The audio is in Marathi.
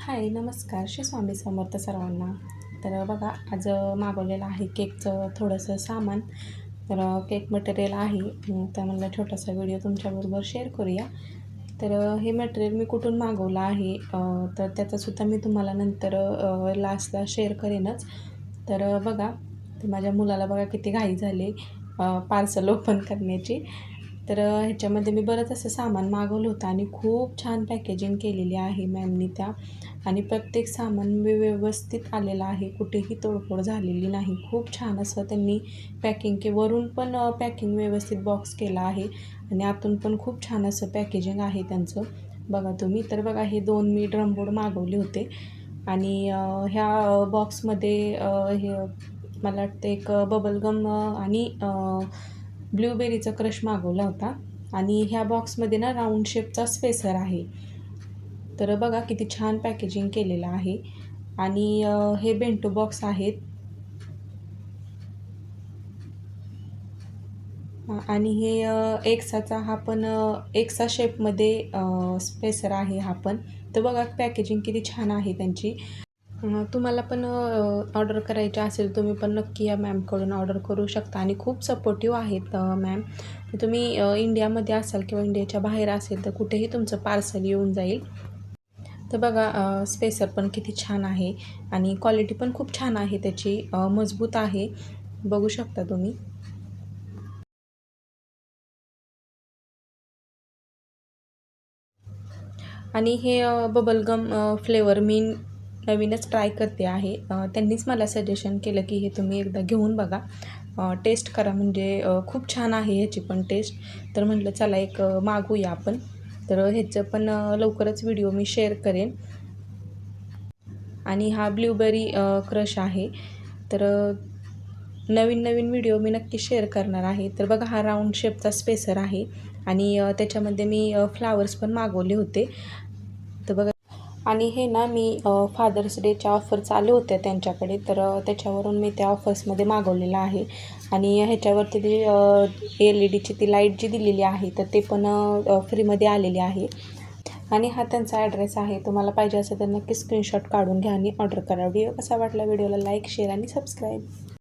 हाय नमस्कार. श्री स्वामी समर्थ सर्वांना. तर बघा आज मागवलेलं आहे केकचं थोडंसं सामान. तर केक मटेरियल आहे. तर मला छोटासा व्हिडिओ तुमच्याबरोबर शेअर करूया. तर हे मटेरियल मी कुठून मागवलं आहे तर त्याचासुद्धा मी तुम्हाला नंतर लास्टला शेअर करेनच. तर बघा तर माझ्या मुलाला बघा किती घाई झाली पार्सल ओपन करण्याची. तर ह्याच्यामध्ये मी बरंच असं सामान मागवलं होतं आणि खूप छान पॅकेजिंग केलेली आहे मॅमनी त्या. आणि प्रत्येक सामान व्यवस्थित आलेलं आहे. कुठेही तोडफोड झालेली नाही. खूप छान असं त्यांनी पॅकिंग के वरून पण पॅकिंग व्यवस्थित बॉक्स केला आहे. आणि आतून पण खूप छान असं पॅकेजिंग आहे त्यांचं. बघा तुम्ही तर बघा हे दोन मी ड्रमबोर्ड मागवले होते. आणि ह्या बॉक्समध्ये हे मला वाटतं एक बबलगम आणि ब्ल्यूबेरीचा क्रश मागवला होता. आणि ह्या बॉक्समध्ये ना राऊंड शेपचा स्पेसर आहे. तर बघा किती छान पॅकेजिंग केलेलं आहे. आणि हे बेंटो बॉक्स आहेत. आणि हे एक्साचा हा पण एक्सा शेपमध्ये स्पेसर आहे हा पण. तर बघा पॅकेजिंग किती छान आहे त्यांची. तुम्हाला पण ऑर्डर करायची असेल तुम्ही पण नक्की या मॅमकडून ऑर्डर करू शकता. आणि खूप सपोर्टिव्ह आहेत मॅम. तुम्ही इंडियामध्ये असाल किंवा इंडियाच्या बाहेर असेल तर कुठेही तुमचं पार्सल येऊन जाईल. तर बघा स्पेसर पण किती छान आहे आणि क्वालिटी पण खूप छान आहे त्याची. मजबूत आहे. बघू शकता तुम्ही. आणि हे बबलगम फ्लेवर मी नवीनच ट्राय करते आहे. त्यांनीच मला सजेशन केलं की हे तुम्ही एकदा घेऊन बघा. टेस्ट करा म्हणजे खूप छान आहे ह्याची पण टेस्ट तर म्हटलं चला एक मागूया आपण. तर ह्याचं पण लवकरच व्हिडिओ मी शेअर करेन. आणि हा ब्ल्यूबेरी क्रश आहे. तर नवीन नवीन व्हिडिओ मी नक्की शेअर करणार आहे. तर बघा हा राऊंड शेपचा स्पेसर आहे. आणि त्याच्यामध्ये मी फ्लावर्स पण मागवले होते. तर बघा आणि हे ना मी फादर्स डेच्या ऑफर चालू होत्या त्यांच्याकडे तर त्याच्यावरून मी त्या ऑफर्समध्ये मागवलेलं आहे. आणि ह्याच्यावरती ती एल ई डीची ती लाइट जी दिलेली आहे तर ते पण फ्रीमध्ये आलेली आहे. आणि हा त्यांचा ॲड्रेस आहे. तुम्हाला पाहिजे असेल तर नक्की स्क्रीनशॉट काढून घ्या आणि ऑर्डर करा व्हिडिओ कसा वाटला व्हिडिओला लाईक शेअर आणि सबस्क्राईब